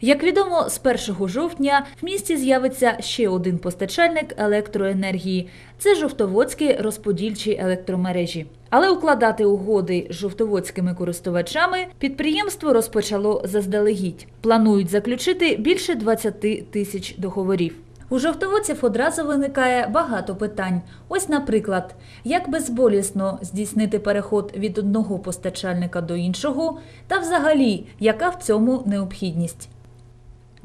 Як відомо, з 1 жовтня в місті з'явиться ще один постачальник електроенергії це жовтоводські розподільчі електромережі. Але укладати угоди з жовтоводськими користувачами підприємство розпочало заздалегідь. Планують заключити більше 20 тисяч договорів. У жовтоводців одразу виникає багато питань. Ось, наприклад, як безболісно здійснити переход від одного постачальника до іншого, та взагалі, яка в цьому необхідність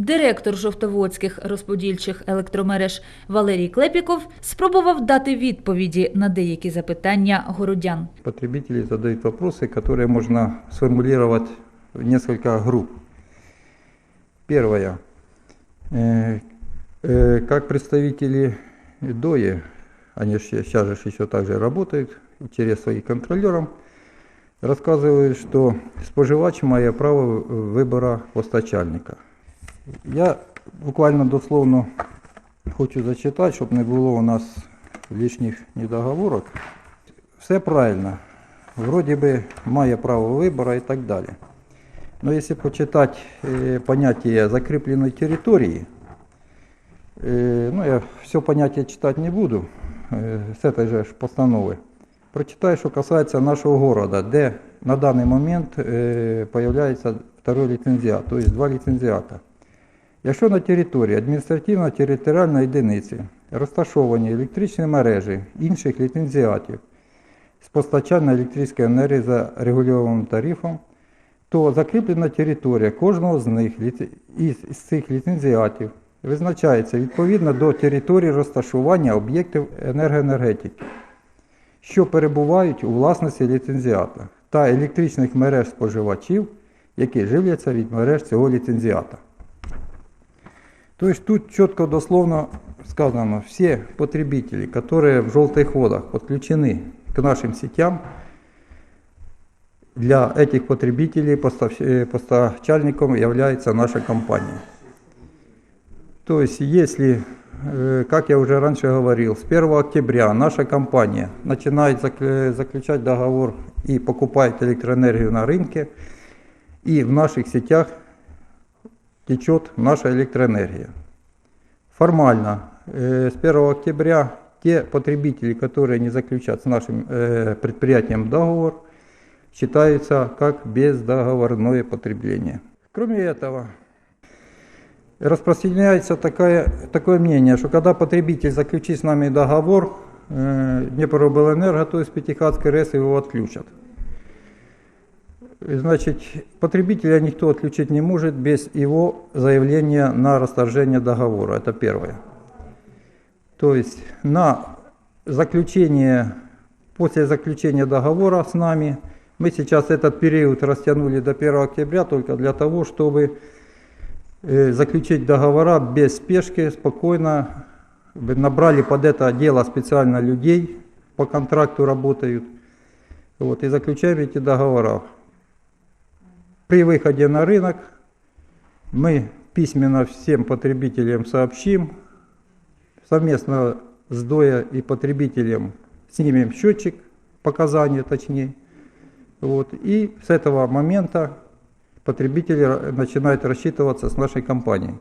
Директор жовтоводських розподільчих електромереж Валерій Клепіков спробував дати відповіді на деякі запитання городян. Потребители задают вопросы, которые можно сформулировать в несколько групп. Первое. Э, э, Как представители ДОИ, они ж сейчас же еще также работают через своих контролером, рассказывают, что споживач має право вибору постачальника. Я буквально дословно хочу зачитати, щоб не було у нас лишніх недоговорок. Все правильно. Вроді би має право вибору і так далі. Но якщо почитати е, поняття закріпленої території, е, ну я все поняття читати не буду е, з этой же ж постанови. Прочитаю, що касається нашого города, де на даний момент е, появляється второй ліцензіат, тобто два ліцензіата. Якщо на території адміністративно-територіальної одиниці розташовані електричні мережі інших ліцензіатів з постачання електричної енергії за регульованим тарифом, то закріплена територія кожного з них із цих ліцензіатів визначається відповідно до території розташування об'єктів енергоенергетики, що перебувають у власності ліцензіата та електричних мереж споживачів, які живляться від мереж цього ліцензіата. То есть тут четко дословно сказано, все потребители, которые в желтых водах подключены к нашим сетям, для этих потребителей э, поставщальником является наша компания. То есть если, э, как я уже раньше говорил, с 1 октября наша компания начинает э, заключать договор и покупает электроэнергию на рынке, и в наших сетях течет наша электроэнергия. Формально э, с 1 октября те потребители, которые не заключат с нашим э, предприятием договор, считаются как бездоговорное потребление. Кроме этого, распространяется такое, такое мнение, что когда потребитель заключит с нами договор, э, Днепробленерго, то есть Пятихатский РЭС его отключат. Значит, потребителя никто отключить не может без его заявления на расторжение договора. Это первое. То есть на заключение, после заключения договора с нами, мы сейчас этот период растянули до 1 октября только для того, чтобы э, заключить договора без спешки, спокойно. Набрали под это дело специально людей, по контракту работают. Вот, и заключаем эти договора. При выходе на рынок мы письменно всем потребителям сообщим, совместно с ДОЯ и потребителем снимем счетчик, показания точнее. Вот, и с этого момента потребители ра- начинают рассчитываться с нашей компанией.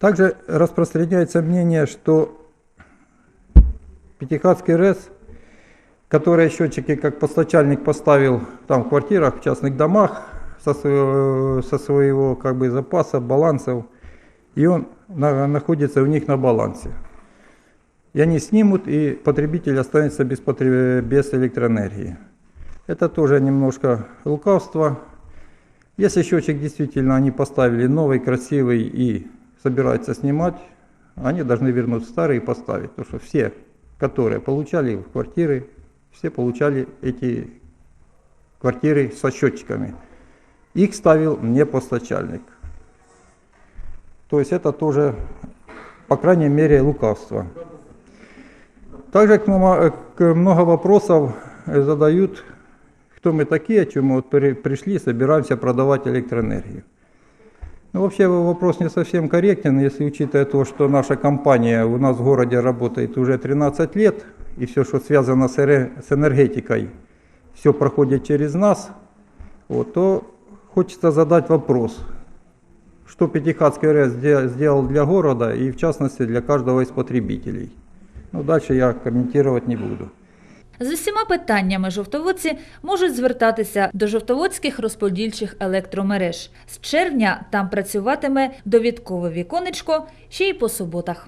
Также распространяется мнение, что Пятихатский РЭС которые счетчики как постачальник поставил там в квартирах, в частных домах со своего, со своего как бы запаса, балансов, и он на- находится у них на балансе. И они снимут, и потребитель останется без, потреб- без электроэнергии. Это тоже немножко лукавство. Если счетчик действительно они поставили новый, красивый и собираются снимать, они должны вернуть старый и поставить. Потому что все, которые получали в квартиры, все получали эти квартиры со счетчиками. Их ставил не постачальник. То есть это тоже, по крайней мере, лукавство. Также к много, вопросов э, задают, кто мы такие, чем мы вот при- пришли, собираемся продавать электроэнергию. Ну, вообще вопрос не совсем корректен, если учитывая то, что наша компания у нас в городе работает уже 13 лет, и все, что связано с эре- с энергетикой, все проходит через нас, вот, то хочется задать вопрос, что Пятихатский РЭС сде- сделал для города и в частности для каждого из потребителей. Ну, дальше я комментировать не буду. З усіма питаннями жовтоводці можуть звертатися до жовтоводських розподільчих електромереж. З червня там працюватиме довідкове віконечко ще й по суботах.